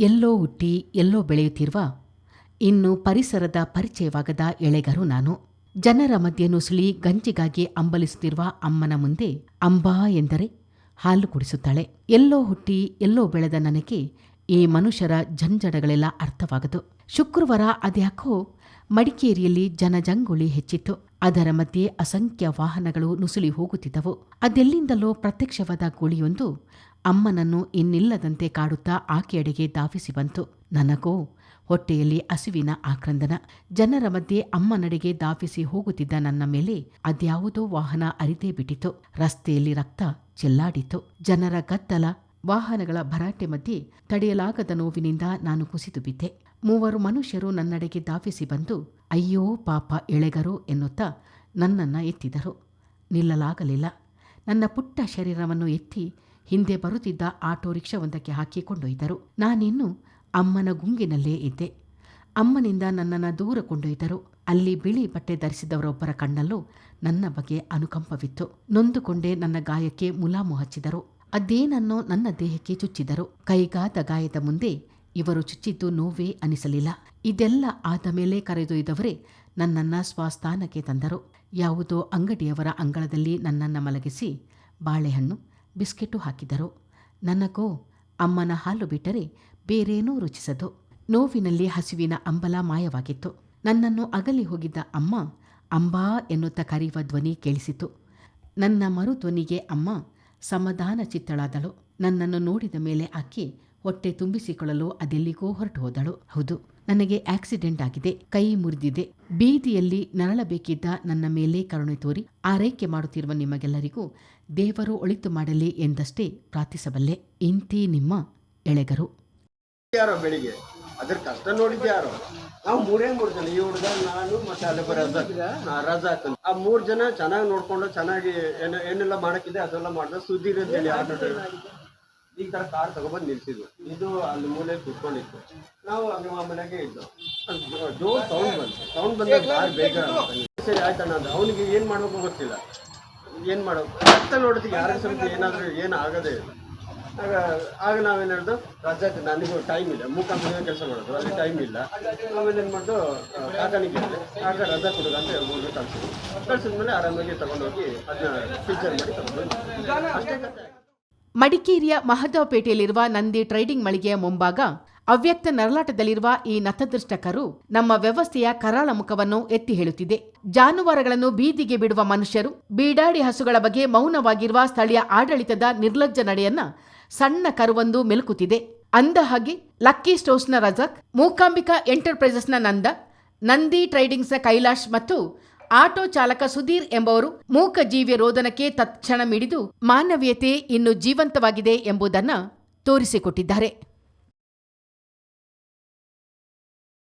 ಎಲ್ಲೋ ಹುಟ್ಟಿ, ಎಲ್ಲೋ ಬೆಳೆಯುತ್ತಿರುವ, ಇನ್ನು ಪರಿಸರದ ಪರಿಚಯವಾಗದ ಎಳೆಗರು ನಾನು. ಜನರ ಮಧ್ಯೆ ನುಸುಳಿ ಗಂಜಿಗಾಗಿ ಅಂಬಲಿಸುತ್ತಿರುವ ಅಮ್ಮನ ಮುಂದೆ ಅಂಬಾ ಎಂದರೆ ಹಾಲು ಕುಡಿಸುತ್ತಾಳೆ. ಎಲ್ಲೋ ಹುಟ್ಟಿ, ಎಲ್ಲೋ ಬೆಳೆದ ನನಗೆ ಈ ಮನುಷ್ಯರ ಜಂಜಡಗಳೆಲ್ಲ ಅರ್ಥವಾಗದು. ಶುಕ್ರವಾರ ಅದ್ಯಾಕೋ ಮಡಿಕೇರಿಯಲ್ಲಿ ಜನಜಂಗುಳಿ ಹೆಚ್ಚಿತ್ತು. ಅದರ ಮಧ್ಯೆ ಅಸಂಖ್ಯ ವಾಹನಗಳು ನುಸುಳಿ ಹೋಗುತ್ತಿದ್ದವು. ಅದೆಲ್ಲಿಂದಲೋ ಪ್ರತ್ಯಕ್ಷವಾದ ಗುಳಿಯೊಂದು ಅಮ್ಮನನ್ನು ಇನ್ನಿಲ್ಲದಂತೆ ಕಾಡುತ್ತಾ ಆಕೆಯಡೆಗೆ ಧಾವಿಸಿ ಬಂತು. ನನಗೋ, ಹೊಟ್ಟೆಯಲ್ಲಿ ಹಸಿವಿನ ಆಕ್ರಂದನ. ಜನರ ಮಧ್ಯೆ ಅಮ್ಮನಡೆಗೆ ಧಾವಿಸಿ ಹೋಗುತ್ತಿದ್ದ ನನ್ನ ಮೇಲೆ ಅದ್ಯಾವುದೋ ವಾಹನ ಅರಿದೇ ಬಿಟ್ಟಿತು ರಸ್ತೆಯಲ್ಲಿ ರಕ್ತ ಚೆಲ್ಲಾಡಿತು ಜನರ ಗದ್ದಲ ವಾಹನಗಳ ಭರಾಟೆ ಮಧ್ಯೆ ತಡೆಯಲಾಗದ ನೋವಿನಿಂದ ನಾನು ಕುಸಿದು ಬಿದ್ದೆ. ಮೂವರು ಮನುಷ್ಯರು ನನ್ನಡೆಗೆ ಧಾವಿಸಿ ಬಂದು, ಅಯ್ಯೋ ಪಾಪ ಎಳೆಗರು ಎನ್ನುತ್ತಾ ನನ್ನನ್ನು ಎತ್ತಿದರು. ನಿಲ್ಲಲಾಗಲಿಲ್ಲ. ನನ್ನ ಪುಟ್ಟ ಶರೀರವನ್ನು ಎತ್ತಿ ಹಿಂದೆ ಬರುತ್ತಿದ್ದ ಆಟೋ ರಿಕ್ಷಾವೊಂದಕ್ಕೆ ಹಾಕಿ ಕೊಂಡೊಯ್ದರು. ನಾನಿನ್ನು ಅಮ್ಮನ ಗುಂಗಿನಲ್ಲೇ ಇದ್ದೆ. ಅಮ್ಮನಿಂದ ನನ್ನನ್ನು ದೂರ ಕೊಂಡೊಯ್ದರು. ಅಲ್ಲಿ ಬಿಳಿ ಬಟ್ಟೆ ಧರಿಸಿದವರೊಬ್ಬರ ಕಣ್ಣಲ್ಲೂ ನನ್ನ ಬಗ್ಗೆ ಅನುಕಂಪವಿತ್ತು. ನೊಂದುಕೊಂಡೇ ನನ್ನ ಗಾಯಕ್ಕೆ ಮುಲಾಮು ಹಚ್ಚಿದರು. ಅದೇನನ್ನೋ ನನ್ನ ದೇಹಕ್ಕೆ ಚುಚ್ಚಿದರು. ಕೈಗಾದ ಗಾಯದ ಮುಂದೆ ಇವರು ಚುಚ್ಚಿದ್ದು ನೋವೇ ಅನಿಸಲಿಲ್ಲ. ಇದೆಲ್ಲ ಆದ ಮೇಲೆ ಕರೆದೊಯ್ದವರೇ ನನ್ನನ್ನು ಸ್ವಸ್ಥಾನಕ್ಕೆ ತಂದರು. ಯಾವುದೋ ಅಂಗಡಿಯವರ ಅಂಗಳದಲ್ಲಿ ನನ್ನನ್ನು ಮಲಗಿಸಿ ಬಾಳೆಹಣ್ಣು, ಬಿಸ್ಕೆಟು ಹಾಕಿದರು. ನನಗೋ ಅಮ್ಮನ ಹಾಲು ಬಿಟ್ಟರೆ ಬೇರೇನೂ ರುಚಿಸದು. ನೋವಿನಲ್ಲಿ ಹಸಿವಿನ ಅಂಬಲ ಮಾಯವಾಗಿತ್ತು. ನನ್ನನ್ನು ಅಗಲಿ ಹೋಗಿದ್ದ ಅಮ್ಮ ಅಂಬಾ ಎನ್ನುತ್ತ ಕರೆಯುವ ಧ್ವನಿ ಕೇಳಿಸಿತು. ನನ್ನ ಮರುಧ್ವನಿಗೆ ಅಮ್ಮ ಸಮಾಧಾನ ಚಿತ್ತಳಾದಳು. ನನ್ನನ್ನು ನೋಡಿದ ಮೇಲೆ ಆಕೆ ಹೊಟ್ಟೆ ತುಂಬಿಸಿಕೊಳ್ಳಲು ಅದೆಲ್ಲಿಗೋ ಹೊರಟು ಹೋದಳು. ಹೌದು, ನನಗೆ ಆಕ್ಸಿಡೆಂಟ್ ಆಗಿದೆ, ಕೈ ಮುರಿದಿದೆ. ಬೀದಿಯಲ್ಲಿ ನರಳಬೇಕಿದ್ದ ನನ್ನ ಮೇಲೆ ಕರುಣೆ ತೋರಿ ಆರೈಕೆ ಮಾಡುತ್ತಿರುವ ನಿಮಗೆಲ್ಲರಿಗೂ ದೇವರು ಒಳಿತು ಮಾಡಲಿ ಎಂದಷ್ಟೇ ಪ್ರಾರ್ಥಿಸಬಲ್ಲೆ. ಇಂತಿ ನಿಮ್ಮ ಎಳೆಗರು. ಅದ್ರ ಕಷ್ಟ ನೋಡಿದ್ ಯಾರು? ನಾವು ಮೂರೇ ಮೂರು ಜನ ಈ ಹುಡುಗ, ನಾನು ಮತ್ತೆ ಅಲ್ಲಿ ರಜಾ ರಜಾಕ್ ಅಂತ. ಆ ಮೂರ್ ಜನ ಚೆನ್ನಾಗಿ ನೋಡ್ಕೊಂಡು ಚೆನ್ನಾಗಿ ಏನ, ಏನೆಲ್ಲ ಮಾಡಕ್ಕಿದೆ ಅದೆಲ್ಲ ಮಾಡ್ದ. ಸುಧೀರ್ ಅಂತೇಳಿ ಆಟೋ ಡ್ರೈವರ್. ಈ ತರ ಕಾರ್ ತಗೊಬಂದು ನಿಲ್ಸಿದ್ವಿ. ಇದು ಅಲ್ಲಿ ಮೂಲೆ ಕುತ್ಕೊಂಡಿತ್ತು. ನಾವು ಅಲ್ಲಿ ಮನೆಗೆ ಇದ್ದು. ಜೋರ್ ಸೌಂಡ್ ಬಂತು. ಸೌಂಡ್ ಬಂದಾಗ ಕಾರ್ ಬೇಜಾರು ಸರಿ ಆಯ್ತಣ್ಣ ಅಂತ ಅವನಿಗೆ ಏನ್ ಮಾಡ್ಬೇಕು ಗೊತ್ತಿಲ್ಲ. ಏನ್ ಮಾಡೋದು ಕಷ್ಟ ನೋಡಿದ್ವಿ, ಯಾರ ಸ್ವಲ್ಪ ಏನಾದ್ರೂ ಏನು ಆಗದೇ ಇಲ್ಲ. ಆಗ ಆಗ ನಾವೇನು ಹೇಳ್ದು ರಜಾಕ್ ನನಗೂ ಟೈಮ್ ಇಲ್ಲ. ಮೂಕಾಂಬಿಗೆ ಕೆಲಸ ಮಾಡೋದು ಅಲ್ಲಿ ಟೈಮ್ ಇಲ್ಲ. ಆಮೇಲೆ ಏನು ಮಾಡ್ದು ಆ, ಕಾಕನಿಗೆ ಆಗ ರಜಾ ಕೊಡುಗ ಅಂತ ಹೇಳ್ಬೋದು ಕಳ್ಸಿದ್ವಿ ಕಳ್ಸಿದ್ಮೇಲೆ ಆರಾಮಾಗಿ ತಗೊಂಡೋಗಿ ಅದನ್ನ ಫೀಚರ್ ಮಾಡಿ ತಗೊಂಡು ಅಷ್ಟೇ ಮಡಿಕೇರಿಯ ಮಹದೇವಪೇಟೆಯಲ್ಲಿರುವ ನಂದಿ ಟ್ರೇಡಿಂಗ್ ಮಳಿಗೆಯ ಮುಂಭಾಗ ಅವ್ಯಕ್ತ ನರಳಾಟದಲ್ಲಿರುವ ಈ ನತದೃಷ್ಟಕರು ನಮ್ಮ ವ್ಯವಸ್ಥೆಯ ಕರಾಳ ಮುಖವನ್ನು ಎತ್ತಿ ಹೇಳುತ್ತಿದೆ. ಜಾನುವಾರುಗಳನ್ನು ಬೀದಿಗೆ ಬಿಡುವ ಮನುಷ್ಯರು, ಬೀಡಾಡಿ ಹಸುಗಳ ಬಗ್ಗೆ ಮೌನವಾಗಿರುವ ಸ್ಥಳೀಯ ಆಡಳಿತದ ನಿರ್ಲಜ್ಜ ನಡೆಯನ್ನ ಸಣ್ಣ ಕರುವೊಂದು ಮೆಲುಕುತ್ತಿದೆ. ಅಂದ ಹಾಗೆ, ಲಕ್ಕಿ ಸ್ಟೋರ್ಸ್ನ ರಜಕ್, ಮೂಕಾಂಬಿಕಾ ಎಂಟರ್ಪ್ರೈಸಸ್ನ ನಂದ, ನಂದಿ ಟ್ರೇಡಿಂಗ್ಸ್ನ ಕೈಲಾಶ್ ಮತ್ತು ಆಟೋ ಚಾಲಕ ಸುಧೀರ್ ಎಂಬವರು ಮೂಕ ಜೀವಿಯ ರೋದನಕ್ಕೆ ತತ್ಕ್ಷಣ ಮಿಡಿದು ಮಾನವೀಯತೆ ಇನ್ನು ಜೀವಂತವಾಗಿದೆ ಎಂಬುದನ್ನು ತೋರಿಸಿಕೊಟ್ಟಿದ್ದಾರೆ.